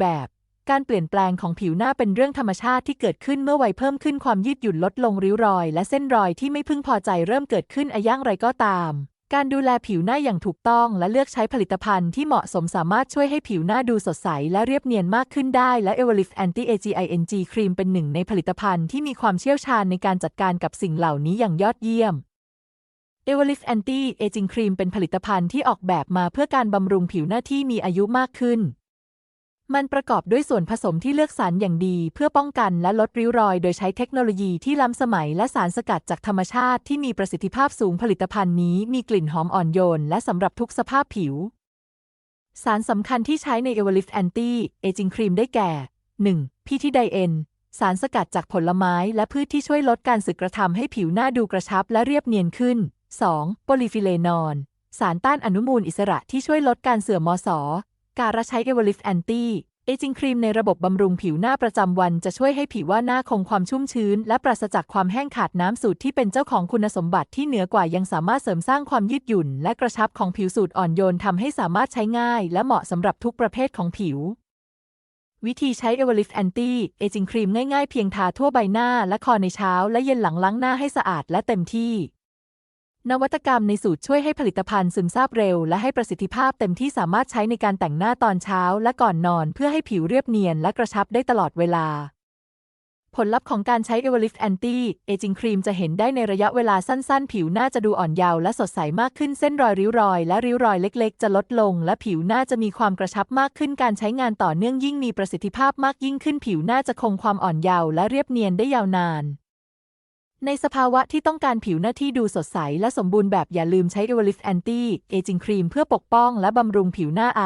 แบบ การเปลี่ยนแปลงของผิวหน้าเป็นเรื่องธรรมชาติที่เกิดขึ้นเมื่อวัยเพิ่มขึ้นความยืดหยุ่นลดลงริ้วรอย และเส้นรอยที่ไม่พึงพอใจเริ่มเกิดขึ้นอะอย่างไรก็ตาม การดูแลผิวหน้าอย่างถูกต้องและเลือกใช้ผลิตภัณฑ์ที่เหมาะสมสามารถช่วยให้ผิวหน้าดูสดใส และเรียบเนียนมากขึ้นได้และ e v o l i f Anti Aging Cream เป็นหนึ่งในผลิตภัณฑ์ที่มีความเชี่ยวชาญในการจัดการกับสิ่งเหล่านี้อย่างยอดเยี่ยม e v o l i f Anti Aging Cream เป็นผลิตภัณฑ์ที่ออกแบบมาเพื่อการบำรุงผิวหน้าที่มีอายุมากขึ้น มันประกอบด้วยส่วนผสมที่เลือกสรรอย่างดี เพื่อป้องกันและลดริ้วรอย โดยใช้เทคโนโลยีที่ล้ำสมัยและสารสกัดจากธรรมชาติที่มีประสิทธิภาพสูงผลิตภัณฑ์นี้มีกลิ่นหอมอ่อนโยน และสำหรับทุกสภาพผิว สารสำคัญที่ใช้ใน e v o l i f Anti Aging Cream ได้แก่ 1. พีทิไดเอนสารสกัดจากผลไม้และพืชที่ช่วยลดการสึกกระทำให้ผิวหน้าดูกระชับและเรียบเนียนขึ้น 2. โพลีฟิเลนอลสารต้านอนุมูลอิสระที่ช่วยลดการเสื่อมมอส การใช้ e v o l i f Anti เอจิงครีมในระบบบำรุงผิวหน้าประจำวันจะช่วยให้ผิวว่าหน้าคงความชุ่มชื้น และปราศจากความแห้งขาดน้ำสูตรที่เป็นเจ้าของคุณสมบัติที่เหนือกว่ายังสามารถเสริมสร้างความยืดหยุ่น และกระชับของผิวสูตรอ่อนโยนทำให้สามารถใช้ง่าย และเหมาะสำหรับทุกประเภทของผิว วิธีใช้ e v o l i f Anti Aging Cream ง่ายๆเพียงทาทั่วใบหน้าและคอในเช้า และเย็นหลังล้างหน้าให้สะอาดและเต็มที่ นวัตกรรมในสูตรช่วยให้ผลิตภัณฑ์ซึมซาบเร็ว และให้ประสิทธิภาพเต็มที่สามารถใช้ในการแต่งหน้าตอนเช้าและก่อนนอนเพื่อให้ผิวเรียบเนียนและกระชับได้ตลอดเวลา ผลลัพธ์ของการใช้ e v o l i f Anti Aging Cream จะเห็นได้ในระยะเวลาสั้นๆ ผิวหน้าจะดูอ่อนเยาว์และสดใสมากขึ้นเส้นรอยริ้วรอย และริ้วรอยเล็ก ๆ จะลดลง และผิวหน้าจะมีความกระชับมากขึ้นการใช้งานต่อเนื่องยิ่งมีประสิทธิภาพมากยิ่งขึ้นผิวหน้าจะคงความอ่อนเยาว์และเรียบเนียนได้ยาวนาน ในสภาวะที่ต้องการผิวหน้าที่ดูสดใสและสมบูรณ์แบบอย่าลืมใช้ e v o l i f Anti Aging Cream เพื่อปกป้องและบำรุงผิวหน้าไอ